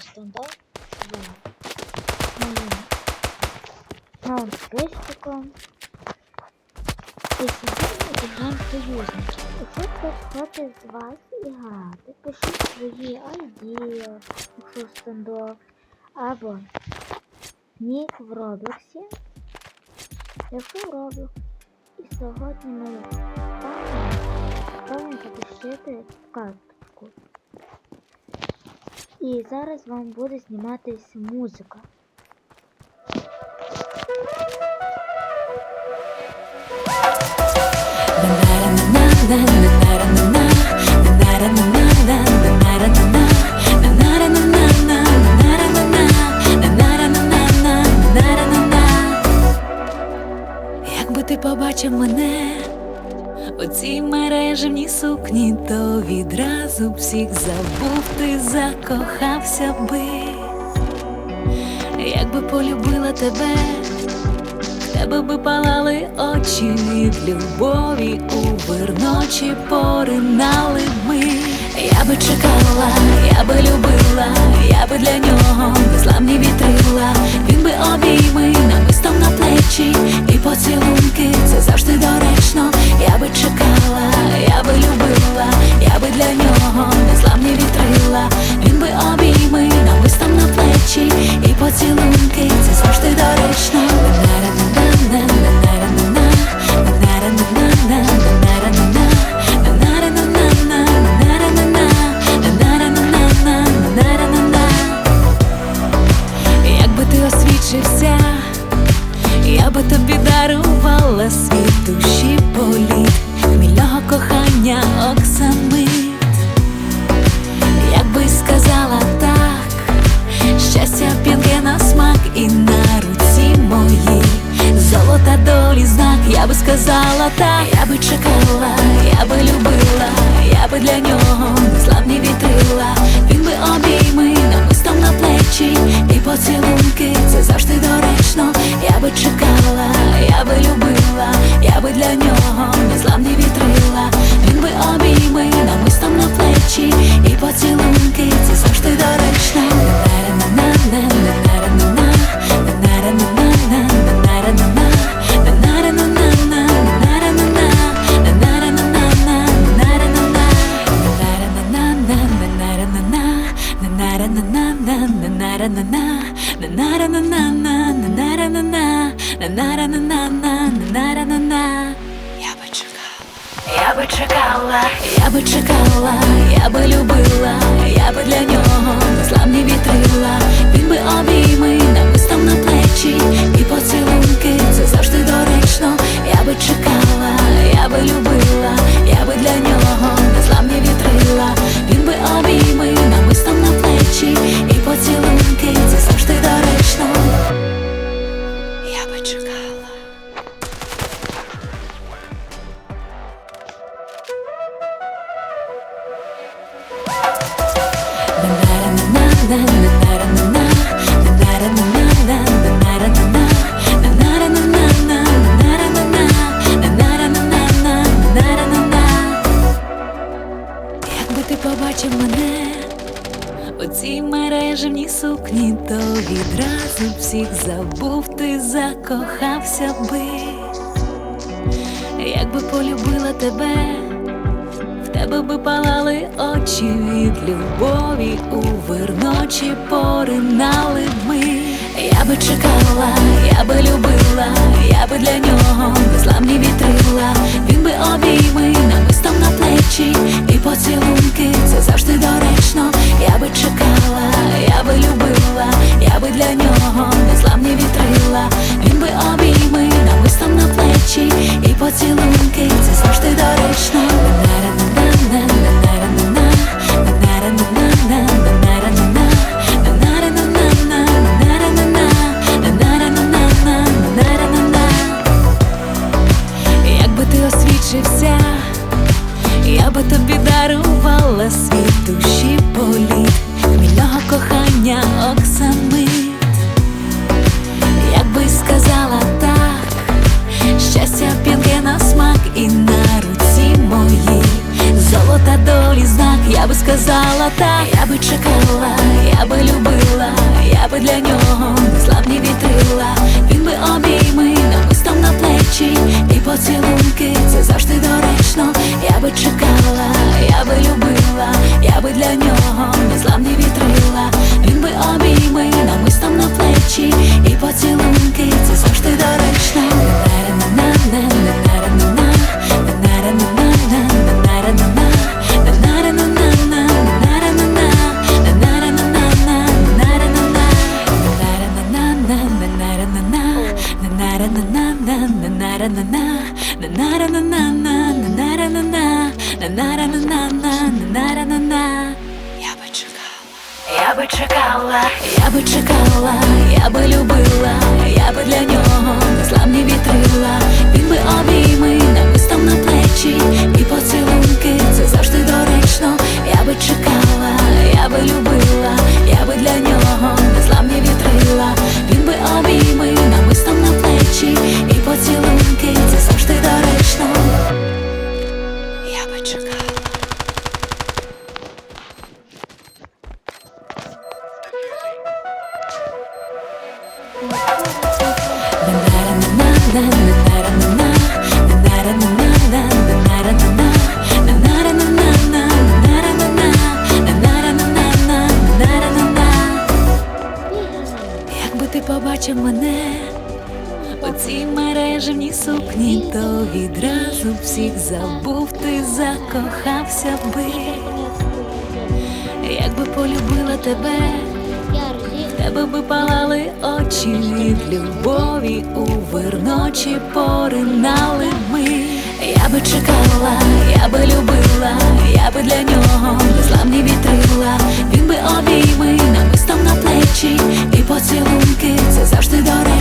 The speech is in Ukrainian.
стандарт з моїм новим крестиком. І сьогодні граємо союзники. Якщо хтось хоче з вас іграти, пишіть свої ID, якщо стендов, або нік в Роблоксі, якщо в Роблокс. І сьогодні ми ставимо запишити карточку. І зараз вам буде зніматись музика. Якби ти побачив мене у цій мережевній сукні, то відразу б всіх забув, ти закохався би, якби полюбила тебе, в тебе би палали очі від любові, у вирночі поринали ми. Я би чекала, я би любила, я би для нього незламні Я би чекала. Я би чекала, я би чекала, я би любила, я би для нього незламні вітрила, він би обійми намистом на плечі цій мережевній сукні, то відразу всіх забув, ти закохався би, якби полюбила тебе, в тебе би палали очі від любові, у вирночі поринали ми. Я би чекала, я би любила, я би для нього незламні вітрила, він би обійми намистом на плечі ти я би тобі дарувала світ душі політ, хмільного кохання оксамит. Якби сказала так, щастя п'янке на смак і на руці моїй Золота долі знак, я би сказала так, я би чекала, я би любила, я би для нього незламні вітрила. Я би чекала, я би чекала, я би чекала, я би любила, я би для нього незламні вітрила. Він би обійми намистом на плечі і поцілунки, це завжди доречно. na na na крижевній сукні, то відразу всіх забув, ти закохався би, якби полюбила тебе, в тебе би палали очі від любові у верночі поринали ми. Я би чекала, я би любила, я би для нього безламні вітрила, він би обійми намистом на плечі і поцілунки це завжди до речі.